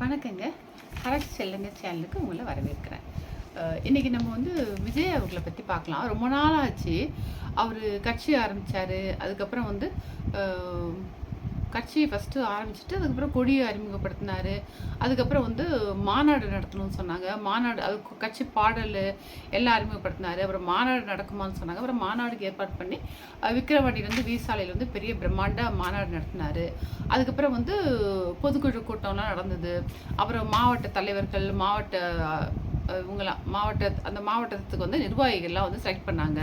வணக்கங்க. கரெக்ட் செல்லுங்க சேனலுக்கு உங்களை வரவேற்கிறேன். இன்றைக்கி நம்ம வந்து விஜய் அவர்களை பற்றி பார்க்கலாம். ரொம்ப நாள் ஆச்சு அவர் கட்சி ஆரம்பித்தார் அதுக்கப்புறம் வந்து கட்சியை ஃபஸ்ட்டு ஆரம்பிச்சுட்டு அதுக்கப்புறம் கொடியை அறிமுகப்படுத்தினார். அதுக்கப்புறம் வந்து மாநாடு நடத்தணும்னு சொன்னாங்க. மாநாடு அது கட்சி பாடல் எல்லாம் அறிமுகப்படுத்தினார். அப்புறம் மாநாடு நடக்குமான்னு சொன்னாங்க. அப்புறம் மாநாடுக்கு ஏற்பாடு பண்ணி அஹ், விக்கிரவாண்டியிலேருந்து வீசாலையில் வந்து பெரிய பிரம்மாண்ட மாநாடு நடத்தினார். அதுக்கப்புறம் வந்து பொதுக்குழு கூட்டம்லாம் நடந்தது. அப்புறம் மாவட்ட தலைவர்கள் மாவட்ட இவங்களாம் மாவட்ட அந்த மாவட்டத்துக்கு வந்து நிர்வாகிகள்லாம் வந்து செலக்ட் பண்ணாங்க.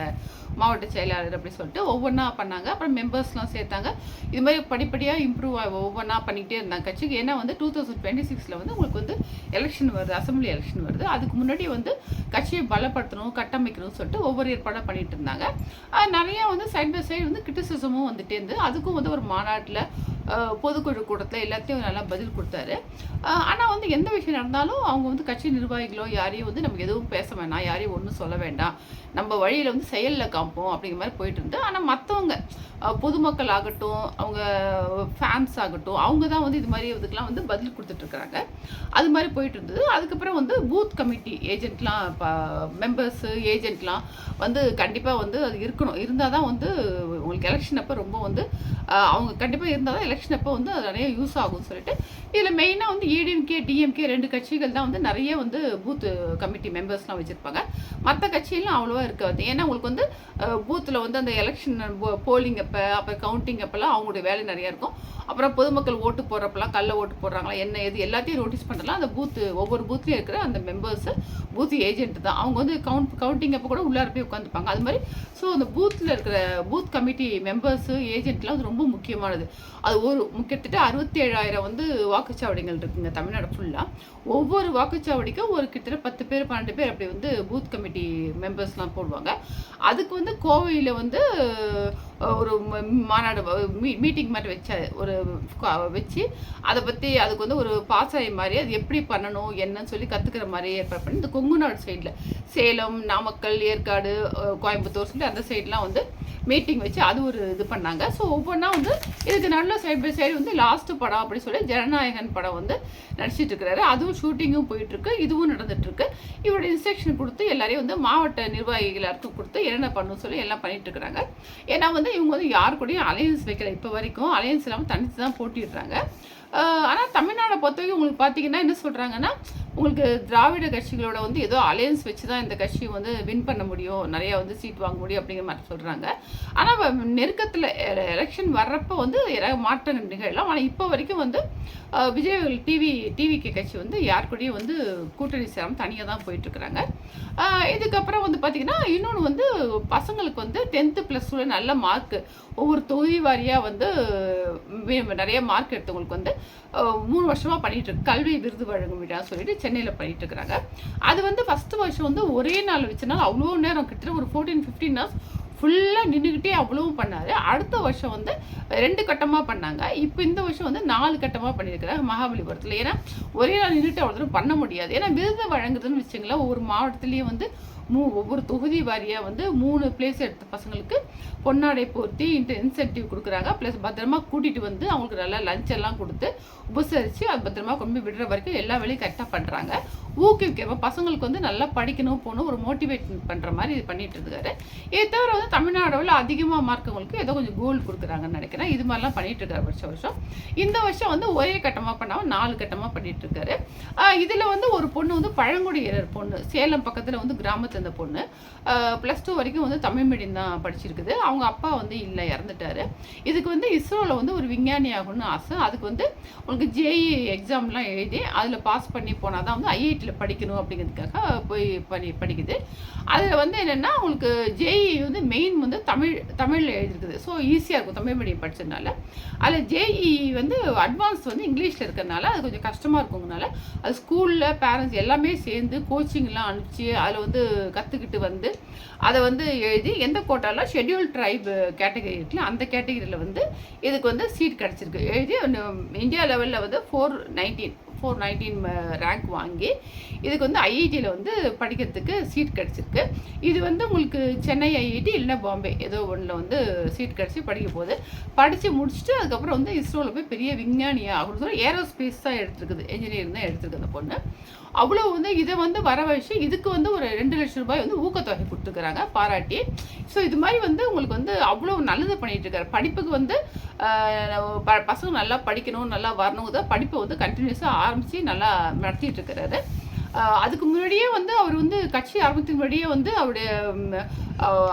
மாவட்ட செயலாளர் அப்படி சொல்லிட்டு ஒவ்வொன்றா பண்ணாங்க. அப்புறம் மெம்பர்ஸ்லாம் சேர்த்தாங்க. இது மாதிரி படிப்படியாக இம்ப்ரூவ் ஆகி ஒவ்வொன்றா பண்ணிக்கிட்டே இருந்தாங்க கட்சிக்கு. ஏன்னா வந்து டூ தௌசண்ட் டுவெண்ட்டி சிக்ஸில் வந்து உங்களுக்கு வந்து எலெக்ஷன் வருது அசம்பிளி எலெக்ஷன் வருது. அதுக்கு முன்னாடி வந்து கட்சியை பலப்படுத்தணும் கட்டமைக்கணும்னு சொல்லிட்டு ஒவ்வொரு ஏற்பாடாக பண்ணிட்டு இருந்தாங்க. நிறையா வந்து சைட் பை சைடு வந்து கிரிட்டிசிசமும் வந்துட்டே இருந்து அதுக்கும் வந்து ஒரு மாநாட்டில் பொதுக்குழு கூட்டத்தில் எல்லாத்தையும் நல்லா பதில் கொடுத்தாரு. ஆனால் வந்து எந்த விஷயம் நடந்தாலும் அவங்க வந்து கட்சி நிர்வாகிகளோ யாரையும் வந்து நமக்கு எதுவும் பேச வேணாம் யாரையும் ஒன்றும் சொல்ல வேண்டாம். நம்ம வழியில் வந்து செயலில் காமிப்போம் அப்படிங்கிற மாதிரி போயிட்டு இருந்து ஆனால் மற்றவங்க பொதுமக்கள் ஆகட்டும் அவங்க ஃபேன்ஸ் ஆகட்டும் அவங்க தான் வந்து இது மாதிரி இதுக்கெலாம் வந்து பதில் கொடுத்துட்ருக்குறாங்க அது மாதிரி போயிட்டு இருந்தது. அதுக்கப்புறம் வந்து பூத் கமிட்டி ஏஜென்ட்லாம் இப்போ மெம்பர்ஸு ஏஜென்ட்லாம் வந்து கண்டிப்பாக வந்து அது இருக்கணும். இருந்தால் தான் வந்து உங்களுக்கு எலெக்ஷன் அப்போ ரொம்ப வந்து அவங்க கண்டிப்பாக இருந்தால் தான் எலெக்ஷன் அப்போ வந்து அது நிறைய யூஸ் ஆகும்னு சொல்லிட்டு இதில் மெயினாக வந்து ஏடிஎம்கே டிஎம்கே ரெண்டு கட்சிகள் தான் வந்து நிறைய வந்து பூத் கமிட்டி மெம்பர்ஸ்லாம் வச்சுருப்பாங்க. மற்ற கட்சியெல்லாம் அவ்வளோவா இருக்காது. ஏன்னா உங்களுக்கு வந்து பூத்தில் வந்து அந்த எலெக்ஷன் போலிங் அப்போ அப்புறம் கவுண்டிங் அப்போல்லாம் அவங்களுடைய வேலை நிறையா இருக்கும். அப்புறம் பொதுமக்கள் ஓட்டு போடுறப்பெல்லாம் கல்லை ஓட்டு போடுறாங்களா என்ன எது எல்லாத்தையும் நோட்டீஸ் பண்ணலாம். அந்த பூத்து ஒவ்வொரு பூத்லேயும் இருக்கிற அந்த மெம்பர்ஸு பூத் ஏஜென்ட் தான். அவங்க வந்து கவுண்ட் கவுண்டிங் அப்போ கூட உள்ளார போய் உட்காந்துப்பாங்க அது மாதிரி ஸோ அந்த பூத்தில் இருக்கிற பூத் கமிட்டி மெம்பர்ஸு ஏஜென்ட்லாம் அது ரொம்ப முக்கியமானது. அது ஒரு கிட்டத்தட்ட அறுபத்தி ஏழாயிரம் வந்து வாக்குச்சாவடிகள் இருக்குங்க தமிழ்நாடு ஃபுல்லாக ஒவ்வொரு வாக்குச்சாவடிக்கும் ஒரு கிட்டத்தட்ட பத்து பேர் பன்னெண்டு பேர் அப்படி வந்து பூத் கமிட்டி மெம்பர்ஸ்லாம் போடுவாங்க. அதுக்கு வந்து கோவையில் வந்து ஒரு மாநாடு மாநாடு மீட்டிங் மாதிரி வச்ச ஒரு வச்சு அதை பற்றி அதுக்கு வந்து ஒரு பாசறை மாதிரி அது எப்படி பண்ணணும் என்னன்னு சொல்லி கற்றுக்கிற மாதிரி ஏற்பாடு பண்ணி இந்த கொங்கு நாடு சைடில் சேலம் நாமக்கல் ஏற்காடு கோயம்புத்தூர் சொல்லி அந்த சைட்லாம் வந்து மீட்டிங் வச்சு அது ஒரு இது பண்ணாங்க. ஸோ ஒவ்வொன்றா வந்து இதுக்கு நல்ல சைடு பை சைடு வந்து லாஸ்ட் படம் அப்படின்னு சொல்லி ஜனநாயகன் படம் வந்து நடிச்சிட்டு இருக்கிறாரு. அதுவும் ஷூட்டிங்கும் போயிட்டுருக்கு. இதுவும் நடந்துட்டுருக்கு. இவருடைய இவரோட இன்ஸ்ட்ரக்ஷன் கொடுத்து எல்லாரையும் வந்து மாவட்ட நிர்வாகிகள் எல்லாருக்கும் கொடுத்து என்னென்ன பண்ணணும் சொல்லி எல்லாம் பண்ணிட்டு இருக்கிறாங்க. ஏன்னா வந்து இவங்க வந்து யார் கூடயும் அலையன்ஸ் வைக்கல. இப்போ வரைக்கும் அலையன்ஸ் இல்லாமல் தனித்து தான் போட்டிடுறாங்க ஆனால் தமிழ்நாடை பொறுத்த வரைக்கும் உங்களுக்கு பார்த்தீங்கன்னா என்ன சொல்கிறாங்கன்னா உங்களுக்கு திராவிட கட்சிகளோட வந்து ஏதோ அலையன்ஸ் வச்சு தான் இந்த கட்சி வந்து வின் பண்ண முடியும் நிறைய வந்து சீட் வாங்க முடியும் அப்படிங்கிற மாதிரி சொல்கிறாங்க ஆனால் நெருக்கத்தில் எலெக்ஷன் வர்றப்போ வந்து மாற்றங்கள் நிகழலாம் ஆனால் இப்போ வரைக்கும் வந்து விஜய் டிவி டிவிக்கு கட்சி வந்து யார் கூடயும் வந்து கூட்டணி சேரம் தனியாக தான் போயிட்டுருக்குறாங்க. இதுக்கப்புறம் வந்து பார்த்திங்கன்னா இன்னொன்று வந்து பசங்களுக்கு வந்து டென்த்து ப்ளஸ் டூவில் நல்ல மார்க்கு ஒவ்வொரு தொகுதி வாரியாக வந்து நிறைய மார்க் எடுத்தவங்களுக்கு வந்து மூணு வருஷமாக பண்ணிகிட்டு இருக்கு கல்வி விருது வழங்கும் விழா சொல்லிட்டு சென்னையில் பண்ணிட்டு இருக்கிறாங்க. அது வந்து ஃபஸ்ட்டு வருஷம் வந்து ஒரே நாள் வச்சனால அவ்வளோ நேரம் கிட்டத்தட்ட ஒரு ஃபோர்டீன் ஃபிஃப்டீன் ஹவர்ஸ் ஃபுல்லாக நின்றுக்கிட்டே அவ்வளவும் பண்ணார். அடுத்த வருஷம் வந்து ரெண்டு கட்டமாக பண்ணாங்க. இப்போ இந்த வருஷம் வந்து நாலு கட்டமாக பண்ணியிருக்கிறாங்க மகாபலிபுரத்தில். ஏன்னா ஒரே நாள் நின்றுட்டு அவ்வளோ தூரம் பண்ண முடியாது. ஏன்னா விருது வழங்குதுன்னு வச்சுங்களேன் ஒவ்வொரு மாவட்டத்துலேயும் வந்து மூ ஒவ்வொரு தொகுதி வாரியாக வந்து மூணு பிளேஸ் எடுத்த பசங்களுக்கு பொன்னாடை போர்த்தி இந்த இன்சென்டிவ் கொடுக்குறாங்க. ப்ளஸ் பத்திரமா கூட்டிகிட்டு வந்து அவங்களுக்கு நல்லா லஞ்ச் எல்லாம் கொடுத்து உபசரித்து அது பத்திரமா கொண்டு விடுற வரைக்கும் எல்லா வேலையும் கரெக்டாக பண்ணுறாங்க ஊக்குவிக்க பசங்களுக்கு வந்து நல்லா படிக்கணும் போகணும் ஒரு மோட்டிவேட் பண்ணுற மாதிரி இது பண்ணிட்டு இருக்காரு. இதை தவிர வந்து தமிழ்நாடுல அதிகமாக மார்க்கவங்களுக்கு ஏதோ கொஞ்சம் கோல்டு கொடுக்குறாங்கன்னு நினைக்கிறேன். இது மாதிரிலாம் பண்ணிட்டு இருக்காரு வருஷம் வருஷம். இந்த வருஷம் வந்து ஒரே கட்டமாக பண்ணாமல் நாலு கட்டமாக பண்ணிட்டு இருக்காரு. இதில் வந்து ஒரு பொண்ணு வந்து பழங்குடியினர் பொண்ணு. சேலம் பக்கத்தில் வந்து கிராமத்தில் இருந்த பொண்ணு. ப்ளஸ் டூ வரைக்கும் வந்து தமிழ் மீடியம் தான் படிச்சிருக்குது. அவங்க அப்பா வந்து இல்லை இறந்துட்டாரு. இதுக்கு வந்து இஸ்ரோவில் வந்து ஒரு விஞ்ஞானி ஆகணும்னு ஆசை. அதுக்கு வந்து உங்களுக்கு ஜேஇ எக்ஸாம்லாம் எழுதி அதில் பாஸ் பண்ணி போனால் தான் வந்து ஐஐடி ஐஐடியில் படிக்கணும் அப்படிங்கிறதுக்காக போய் படி படிக்குது. அதில் வந்து என்னென்னா உங்களுக்கு ஜேஇ வந்து மெயின் வந்து தமிழ் தமிழில் எழுதிருக்குது. ஸோ ஈஸியாக இருக்கும். தமிழ் மீடியம் படித்ததுனால அதில் ஜேஇ வந்து அட்வான்ஸ் வந்து இங்கிலீஷில் இருக்கிறதுனால அது கொஞ்சம் கஷ்டமாக இருக்குங்கனால அது ஸ்கூலில் பேரண்ட்ஸ் எல்லாமே சேர்ந்து கோச்சிங்லாம் அனுப்பிச்சு அதில் வந்து கற்றுக்கிட்டு வந்து அதை வந்து எழுதி எந்த கோட்டாவில் ஷெட்யூல் ட்ரைப் கேட்டகரி இருக்குல்ல அந்த கேட்டகரியில் வந்து இதுக்கு வந்து சீட் கிடச்சிருக்கு. எழுதி இந்தியா லெவலில் வந்து four nineteen four nineteen rank வாங்கி இதுக்கு வந்து ஐஐடியில் வந்து படிக்கிறதுக்கு சீட் கிடச்சிருக்கு. இது வந்து உங்களுக்கு சென்னை ஐஐடி இல்லைன்னா பாம்பே ஏதோ ஒன்றில் வந்து சீட் கிடச்சி படிக்க போகுது. படித்து முடிச்சுட்டு அதுக்கப்புறம் வந்து இஸ்ரோவில் போய் பெரிய விஞ்ஞானியாக அப்படின்னு சொல்லி ஏரோஸ்பேஸ் தான் எடுத்துருக்குது என்ஜினியரிங் தான் எடுத்துருக்குது அந்த பொண்ணு. அவ்வளோ வந்து இதை வந்து வர வச்சு இதுக்கு வந்து ஒரு ரெண்டு லட்சம் ரூபாய் வந்து ஊக்கத்தொகை கொடுத்துருக்குறாங்க பாராட்டி. ஸோ இது மாதிரி வந்து உங்களுக்கு வந்து அவ்வளோ நல்லது பண்ணிகிட்டு இருக்காரு. படிப்புக்கு வந்து பசங்க நல்லா படிக்கணும் நல்லா வரணும் தான் படிப்பை வந்து கண்டினியூஸாக ஆரம்பித்து நல்லா நடத்திட்டு இருக்கிறாரு. அதுக்கு முன்னாடியே வந்து அவர் வந்து கட்சி ஆரம்பத்துக்கு முன்னாடியே வந்து அவருடைய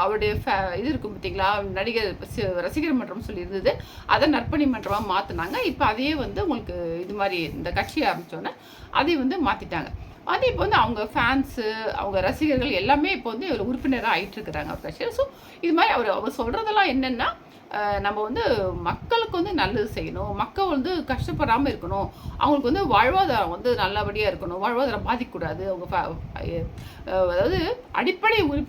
அவருடைய இது இருக்கும் பார்த்தீங்களா நடிகர் சி- ரசிகர் மன்றம் சொல்லி இருந்தது அதை நற்பணி மன்றமாக மாற்றினாங்க இப்போ அதையே வந்து உங்களுக்கு இது மாதிரி இந்த கட்சி ஆரம்பித்தோன்னே அதை வந்து மாற்றிட்டாங்க அது இப்போ வந்து அவங்க ஃபேன்ஸு அவங்க ரசிகர்கள் எல்லாமே இப்போ வந்து இதில் உறுப்பினராக ஆகிட்டு இருக்கிறாங்க அவர் கட்சியில். ஸோ இது மாதிரி அவர் அவர் சொல்கிறதெல்லாம் என்னென்னா நம்ம வந்து மக்களுக்கு வந்து நல்லது செய்யணும். மக்கள் வந்து கஷ்டப்படாமல் இருக்கணும். அவங்களுக்கு வந்து வாழ்வாதாரம் வந்து நல்லபடியாக இருக்கணும். வாழ்வாதாரம் பாதிக்கக்கூடாது. அவங்க அதாவது அடிப்படை உரி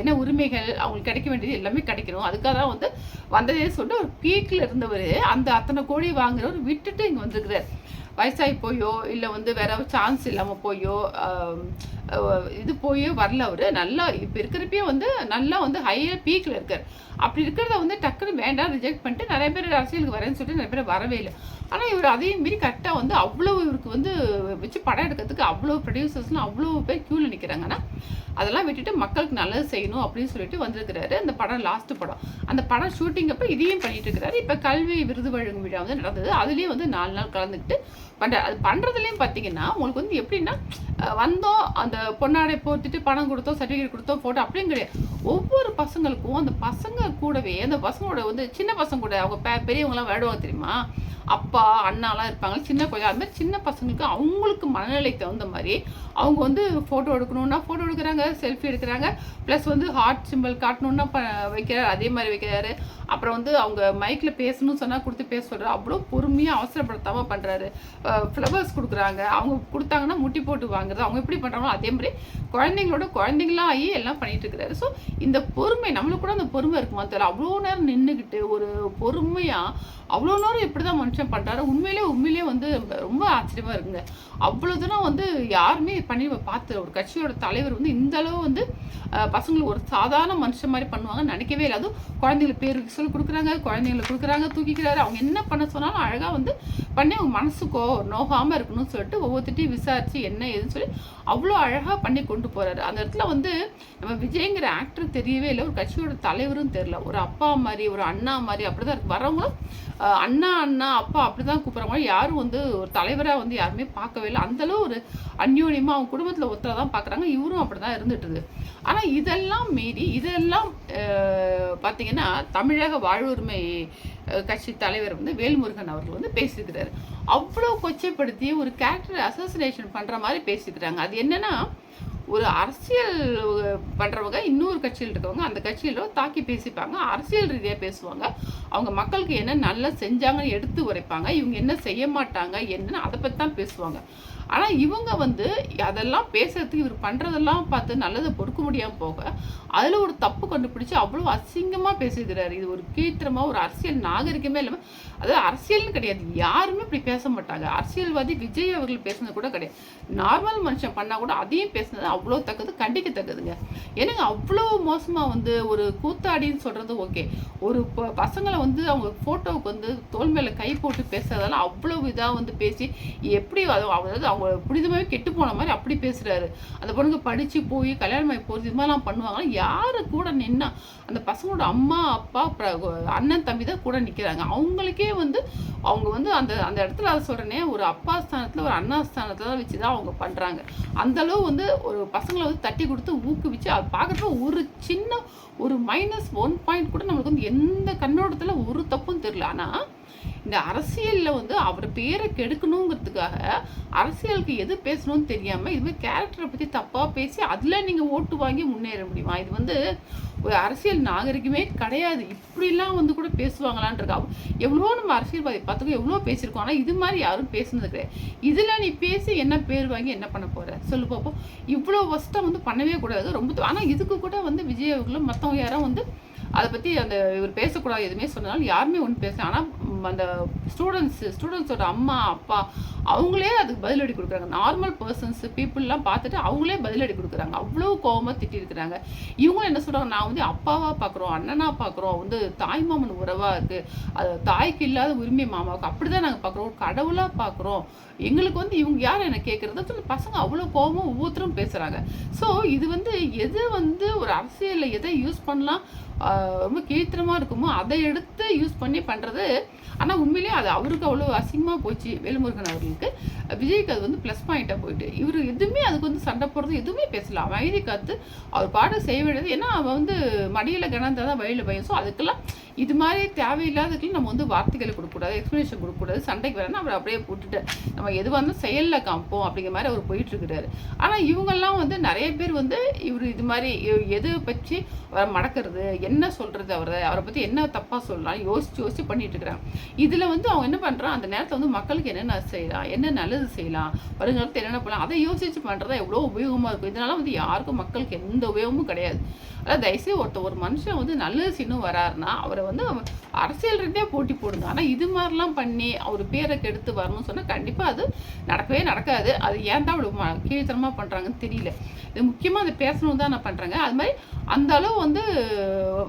என்ன உரிமைகள் அவங்களுக்கு கிடைக்க வேண்டியது எல்லாமே கிடைக்கணும். அதுக்காக தான் வந்து வந்ததே சொல்லிட்டு ஒரு பீக்கில் இருந்தவர் அந்த அத்தனை கோடி வாங்குறவர் விட்டுட்டு இங்கே வந்திருக்கிறார். வயசாகி போயோ இல்லை வந்து வேற சான்ஸ் இல்லாமல் போயோ இது போயோ வரல அவர். நல்லா இப்போ இருக்கிறப்பயே வந்து நல்லா வந்து ஹையர் பீக்கில் இருக்கார். அப்படி இருக்கிறத வந்து டக்குன்னு வேண்டாம் ரிஜெக்ட் பண்ணிட்டு நிறைய பேர் அரசியலுக்கு வரேன்னு சொல்லிட்டு நிறைய பேர் வரவே இல்லை. ஆனால் இவர் அதையும் மீறி கரெக்டாக வந்து அவ்வளோ இவருக்கு வந்து வச்சு படம் எடுக்கிறதுக்கு அவ்வளோ ப்ரொடியூசர்ஸ்லாம் அவ்வளோ பேர் க்யூவில் நிற்கிறாங்கன்னா அதெல்லாம் விட்டுட்டு மக்களுக்கு நல்லது செய்யணும் அப்படின்னு சொல்லிட்டு வந்திருக்கிறாரு. அந்த படம் லாஸ்ட்டு படம். அந்த படம் ஷூட்டிங் அப்போ இதையும் பண்ணிட்டு இருக்கிறாரு. இப்போ கல்வி விருது வழங்கும் விழா வந்து நடந்தது. அதுலேயும் வந்து நாலு நாள் கலந்துக்கிட்டு பண்ணுற அது பண்ணுறதுலேயும் பார்த்தீங்கன்னா உங்களுக்கு வந்து எப்படின்னா வந்தோம் அந்த பொன்னாடை போட்டுட்டு பணம் கொடுத்தோம் சர்டிஃபிகேட் கொடுத்தோம் ஃபோட்டோ அப்படியும் கிடையாது. ஒவ்வொரு பசங்களுக்கும் அந்த பசங்க கூடவே அந்த பசங்களோட வந்து சின்ன பசங்க கூட அவங்க பெ பெரியவங்களாம் விளையாடுவாங்க தெரியுமா? அப்பா அண்ணாலாம் இருப்பாங்க சின்ன குழந்தை அது மாதிரி சின்ன பசங்களுக்கு அவங்களுக்கு மனநிலை தகுந்த மாதிரி அவங்க வந்து ஃபோட்டோ எடுக்கணுன்னா ஃபோட்டோ எடுக்கிறாங்க செல்ஃபி எடுக்கிறாங்க ப்ளஸ் வந்து ஹார்ட் சிம்பிள் காட்டணுன்னா ப வைக்கிறாரு அதே மாதிரி வைக்கிறாரு. அப்புறம் வந்து அவங்க மைக்கில் பேசணும்னு சொன்னால் கொடுத்து பேச சொல்கிறாரு அவ்வளோ பொறுமையாக அவசரப்படுத்தாமல் பண்ணுறாரு ஃப்ளவர்ஸ் கொடுக்குறாங்க. அவங்க கொடுத்தாங்கன்னா முட்டி போட்டு வாங்குறது. அவங்க எப்படி பண்ணுறாங்களோ அதே மாதிரி குழந்தைங்களோட குழந்தைங்களா ஆகி எல்லாம் பண்ணிட்டு இருக்கிறாரு. ஸோ இந்த பொறுமை நம்மளுக்கு கூட அந்த பொறுமை இருக்குமா தெரியல. அவ்வளோ நேரம் நின்றுக்கிட்டு ஒரு பொறுமையாக அவ்வளோ நேரம் எப்படி தான் மனுஷன் பண்ணுறாரு உண்மையிலே உண்மையிலே வந்து ரொம்ப ஆச்சரியமாக இருக்குங்க. அவ்வளோ தூரம் வந்து யாருமே பண்ணி பார்த்து ஒரு கட்சியோட தலைவர் வந்து இந்த அளவு வந்து பசங்களை பசங்களுக்கு ஒரு சாதாரண மனுஷன் மாதிரி பண்ணுவாங்கன்னு நினைக்கவே இல்லை. அதுவும் குழந்தைங்களுக்கு பேருக்கு சொல்லி கொடுக்குறாங்க குழந்தைங்களுக்கு கொடுக்குறாங்க தூக்கிக்கிறாரு. அவங்க என்ன பண்ண சொன்னாலும் அழகாக வந்து பண்ணி அவங்க மனசுக்கோ நோகாமல் இருக்கணும்னு சொல்லிட்டு ஒவ்வொருத்திட்டையும் விசாரித்து என்ன ஏதுன்னு சொல்லி அவ்வளோ அழகாக பண்ணி கொண்டு போகிறாரு அந்த இடத்துல வந்து நம்ம விஜய்ங்கிற ஆக்டர் தெரியவே இல்லை. ஒரு கட்சியோட தலைவரும் தெரில ஒரு அப்பா மாதிரி ஒரு அண்ணா மாதிரி அப்படி தான் இருக்கு. வரவங்களும் அண்ணா அண்ணா அப்பா அப்படி தான் கூப்பிட்றவங்க. யாரும் வந்து ஒரு தலைவராக வந்து யாருமே பார்க்கவே இல்லை. அந்தளவு ஒரு அந்யோன்யமாக அவங்க குடும்பத்தில் ஒருத்தரை தான் பார்க்குறாங்க இவரும் அப்படி தான் இருந்துட்டுது ஆனால் இதெல்லாம் மீறி இதெல்லாம் பார்த்தீங்கன்னா தமிழக வாழ்வுரிமை கட்சி தலைவர் வந்து வேல்முருகன் அவர்கள் வந்து பேசியிருக்கிறாரு. அவ்வளோ கொச்சைப்படுத்தி ஒரு கேரக்டர் அசோசினேஷன் பண்ணுற மாதிரி பேசிக்கிறாங்க. அது என்னன்னா ஒரு அரசியல் பண்ணுறவங்க இன்னொரு கட்சியில் இருக்கவங்க அந்த கட்சியில தாக்கி பேசிப்பாங்க. அரசியல் ரீதியாக பேசுவாங்க. அவங்க மக்களுக்கு என்ன நல்லா செஞ்சாங்கன்னு எடுத்து உரைப்பாங்க. இவங்க என்ன செய்ய மாட்டாங்க என்னன்னு அதை பற்றி தான் பேசுவாங்க. ஆனால் இவங்க வந்து அதெல்லாம் பேசுறதுக்கு இவர் பண்ணுறதெல்லாம் பார்த்து நல்லதை பொறுக்க முடியாமல் போக அதில் ஒரு தப்பு கண்டுபிடிச்சி அவ்வளோ அசிங்கமாக பேசியிருக்கிறாரு இது ஒரு கீத்திரமாக ஒரு அரசியல் நாகரிகமே இல்லாமல் அதாவது அரசியல்னு கிடையாது. யாருமே இப்படி பேச மாட்டாங்க. அரசியல்வாதி விஜய் அவர்கள் பேசுனது கூட கிடையாது. நார்மல் மனுஷன் பண்ணால் கூட அதையும் பேசுனது அவ்வளோ தக்கது கண்டிக்கத்தக்கதுங்க ஏன்னா அவ்வளோ மோசமாக வந்து ஒரு கூத்தாடின்னு சொல்கிறது ஓகே. ஒரு பசங்களை வந்து அவங்க ஃபோட்டோவுக்கு வந்து தோல் மேலே கை போட்டு பேசுறதெல்லாம் அவ்வளோ இதாக வந்து பேசி எப்படி அதாவது அவங்க புனிதமாகவே கெட்டு போன மாதிரி அப்படி பேசுகிறாரு அந்த பொண்ணுங்க படித்து போய் கல்யாணம் ஆகி போகிறது இது மாதிரிலாம் பண்ணுவாங்கன்னா யார் கூட நின்னா அந்த பசங்களோட அம்மா அப்பா அண்ணன் தம்பி தான் கூட நிற்கிறாங்க அவங்களுக்கே வந்து அவங்க வந்து அந்த அந்த இடத்துல அதை சொல்கிறேனே ஒரு அப்பா ஸ்தானத்தில் ஒரு அண்ணா ஸ்தானத்தில் தான் வச்சு தான் அவங்க பண்ணுறாங்க அந்தளவு வந்து ஒரு பசங்களை வந்து தட்டி கொடுத்து ஊக்குவிச்சு அது பார்க்குறப்ப ஒரு சின்ன ஒரு மைனஸ் ஒன் பாயிண்ட் கூட நம்மளுக்கு வந்து எந்த கண்ணோட்டத்தில் ஒரு தப்பும் தெரில ஆனால் இந்த அரசியலில் வந்து அவர் பேரை கெடுக்கணுங்கிறதுக்காக அரசியலுக்கு எது பேசணும்னு தெரியாமல் இதுமாதிரி கேரக்டரை பற்றி தப்பாக பேசி அதில் நீங்கள் ஓட்டு வாங்கி முன்னேற முடியுமா? இது வந்து ஒரு அரசியல் நாகரிகமே கிடையாது. இப்படிலாம் வந்து கூட பேசுவாங்களான் இருக்கா? எவ்வளோ நம்ம அரசியல்வாதி பார்த்துக்கோ எவ்வளோ பேசியிருக்கோம். ஆனால் இது மாதிரி யாரும் பேசுனது கிடையாது. இதில் நீ பேசி என்ன பேர் வாங்கி என்ன பண்ண போகிற சொல்லு பார்ப்போம் இவ்வளோ ஒஸ்ட்டாக வந்து பண்ணவே கூடாது. ரொம்ப ஆனால் இதுக்கு கூட வந்து விஜய் அவர்களும் மற்றவங்க யாரும் வந்து அதை பற்றி அந்த இவர் பேசக்கூடாது எதுவுமே சொன்னாலும் யாருமே ஒன்று பேச ஆனால் அந்த ஸ்டூடெண்ட்ஸு ஸ்டூடெண்ட்ஸோட அம்மா அப்பா அவங்களே அதுக்கு பதிலடி கொடுக்குறாங்க. நார்மல் பர்சன்ஸ் பீப்புளெலாம் பார்த்துட்டு அவங்களே பதிலடி கொடுக்குறாங்க. அவ்வளோ கோவமாக திட்டிருக்கிறாங்க. இவங்களும் என்ன சொல்கிறாங்க நான் வந்து அப்பாவாக பார்க்குறோம் அண்ணனாக பார்க்குறோம் வந்து தாய் மாமன் உறவாக இருக்குது அது தாய்க்கு இல்லாத உரிமை மாமாவுக்கு அப்படி தான் நாங்கள் பார்க்குறோம் கடவுளாக பார்க்குறோம். எங்களுக்கு வந்து இவங்க யார் என்ன கேட்குறது சொல்லி பசங்க அவ்வளோ கோபமாக ஒவ்வொருத்தரும் பேசுகிறாங்க ஸோ இது வந்து எது வந்து ஒரு அரசியலில் எதை யூஸ் பண்ணலாம் ரொம்ப கீழ்த்தரமாக இருக்குமோ அதை எடுத்து யூஸ் பண்ணி பண்ணுறது ஆனால் உண்மையிலேயே அது அவருக்கு அவ்வளோ அசிங்கமாக போச்சு வேலுமுருகன் அவர்களுக்கு. விஜய்க்கு அது வந்து ப்ளஸ் பாயிண்ட்டாக போயிட்டு இவர் எதுவுமே அதுக்கு வந்து சண்டை போடுறது எதுவுமே பேசலாம் அமைதி காத்து அவர் பாட செய்ய வேண்டியது ஏன்னா அவன் வந்து மடியில் கிணந்தா தான் வழியில் பயம் ஸோ அதுக்கெல்லாம் இது மாதிரி தேவையில்லாததுக்கு நம்ம வந்து வார்த்தைகளை கொடுக்கக்கூடாது எக்ஸ்பிளேஷன் கொடுக்கக்கூடாது. சண்டைக்கு வேணா அவர் அப்படியே போட்டுட்டு நம்ம எது வந்து செயலில் காமிப்போம் அப்படிங்கிற மாதிரி அவர் போயிட்டுருக்கிறாரு ஆனால் இவங்கெல்லாம் வந்து நிறைய பேர் வந்து இவர் இது மாதிரி எ- எது பற்றி அவரை மடக்கிறது என்ன சொல்கிறது அவரை அவரை பற்றி என்ன தப்பாக சொல்லலாம் யோசிச்சு யோசிச்சு பண்ணிட்டு இருக்கிறாங்க. இதில் வந்து அவங்க என்ன பண்ணுறான் அந்த நேரத்தில் வந்து மக்களுக்கு என்னென்ன செய்யலாம் என்ன நல்லது செய்யலாம் வருங்காலத்தில் என்னென்ன பண்ணலாம் அதை யோசிச்சு பண்ணுறதா எவ்வளோ உபயோகமாக இருக்கும். இதனால வந்து யாருக்கும் மக்களுக்கு எந்த உபயோகமும் கிடையாது. அதாவது தயவுசெய்து ஒருத்தர் ஒரு மனுஷன் வந்து நல்லது சின்னும் வராருன்னா அவரை வந்து அவன் அரசியல் ரீதியாக போட்டி போடுங்க. ஆனால் இது மாதிரிலாம் பண்ணி அவர் பேரை கெடுத்து வரணும்னு சொன்னால் கண்டிப்பாக அது நடக்கவே நடக்காது. அது ஏன் தான் அவ்வளோ ம- கீழ்த்தனமாக பண்ணுறாங்கன்னு தெரியல. இது முக்கியமாக அதை பேசணும் தான் நான் பண்ணுறாங்க அது மாதிரி அந்த அளவு வந்து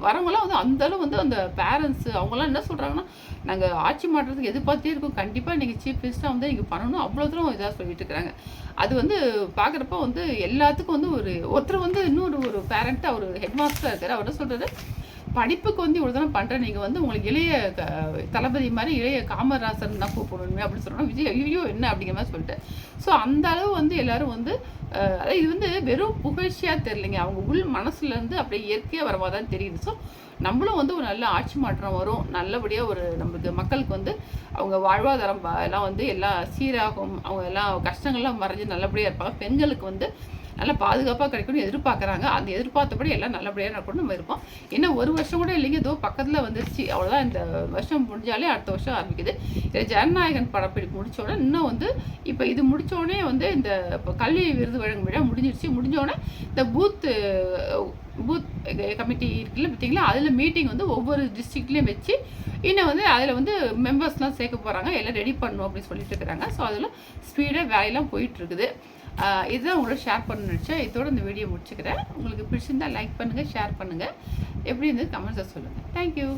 வரவங்களாம் வந்து அந்த அளவு வந்து அந்த பேரண்ட்ஸு அவங்களாம் என்ன சொல்கிறாங்கன்னா நாங்கள் ஆட்சி மாற்றத்துக்கு எதிர்பார்த்தே இருக்கோம். கண்டிப்பாக நீங்கள் சீஃப் மினிஸ்டராக வந்து நீங்கள் பண்ணணும். அவ்வளோ தூரம் இதாக சொல்லிட்டு இருக்கிறாங்க. அது வந்து பார்க்குறப்ப வந்து எல்லாத்துக்கும் வந்து ஒரு ஒருத்தர் வந்து இன்னொரு ஒரு பேரண்ட் அவர் ஹெட் மாஸ்டராக இருக்கார். அவர் என்ன சொல்கிறாரு படிப்புக்கு வந்து இவ்வளோ தானே பண்ணுறேன் நீங்கள் வந்து உங்களுக்கு இளைய தளபதி மாதிரி இளைய காமராசன் தான் கூப்பிடணுமே அப்படின்னு சொல்கிறோம் விஜய் ஐயோ என்ன அப்படிங்கிற மாதிரி சொல்லிட்டு. ஸோ அந்த அளவு வந்து எல்லாரும் வந்து அதாவது இது வந்து வெறும் புகழ்ச்சியாக தெரிலிங்க அவங்க உள் மனசுலேருந்து அப்படியே இயற்கையாக வரவா தான் தெரியுது. ஸோ நம்மளும் வந்து ஒரு நல்ல ஆட்சி மாற்றம் வரும். நல்லபடியாக ஒரு நம்மளுக்கு மக்களுக்கு வந்து அவங்க வாழ்வாதாரம் எல்லாம் வந்து எல்லாம் சீராகும். அவங்க எல்லாம் கஷ்டங்கள்லாம் மறைஞ்சு நல்லபடியாக இருப்பாங்க. பெண்களுக்கு வந்து நல்லா பாதுகாப்பாக கிடைக்கும்னு எதிர்பார்க்குறாங்க. அந்த எதிர்பார்த்தபடி எல்லாம் நல்லபடியாக நடக்கணும் நம்ம இருப்போம். இன்னும் ஒரு வருஷம் கூட இல்லைங்க ஏதோ பக்கத்தில் வந்துருச்சு. அவ்வளோதான் இந்த வருஷம் முடிஞ்சாலே அடுத்த வருஷம் ஆரம்பிக்குது. இதில் ஜனநாயகன் படப்பிடிப்பு முடித்தோடனே இன்னும் வந்து இப்போ இது முடித்தோடனே வந்து இந்த இப்போ கல்வி விருது வழங்கும் விழா முடிஞ்சிருச்சு. முடிஞ்சோடனே இந்த பூத்து பூத் கமிட்டி இருக்குல்ல பார்த்தீங்களா? அதில் மீட்டிங் வந்து ஒவ்வொரு டிஸ்ட்ரிக்ட்லேயும் வச்சு இன்னும் வந்து அதில் வந்து மெம்பர்ஸ்லாம் சேர்க்க போகிறாங்க எல்லாம் ரெடி பண்ணணும் அப்படின்னு சொல்லிட்டு இருக்கிறாங்க. ஸோ அதில் ஸ்பீடாக வேலையெல்லாம் போயிட்டுருக்குது இதுதான் உங்களோட ஷேர் பண்ண நினச்சேன். இதோட இந்த வீடியோ முடிச்சுக்கிறேன். உங்களுக்கு பிடிச்சிருந்தா லைக் பண்ணுங்கள் ஷேர் பண்ணுங்கள் எப்படி இருந்தது கமெண்ட்ஸை சொல்லுங்கள் தேங்க்யூ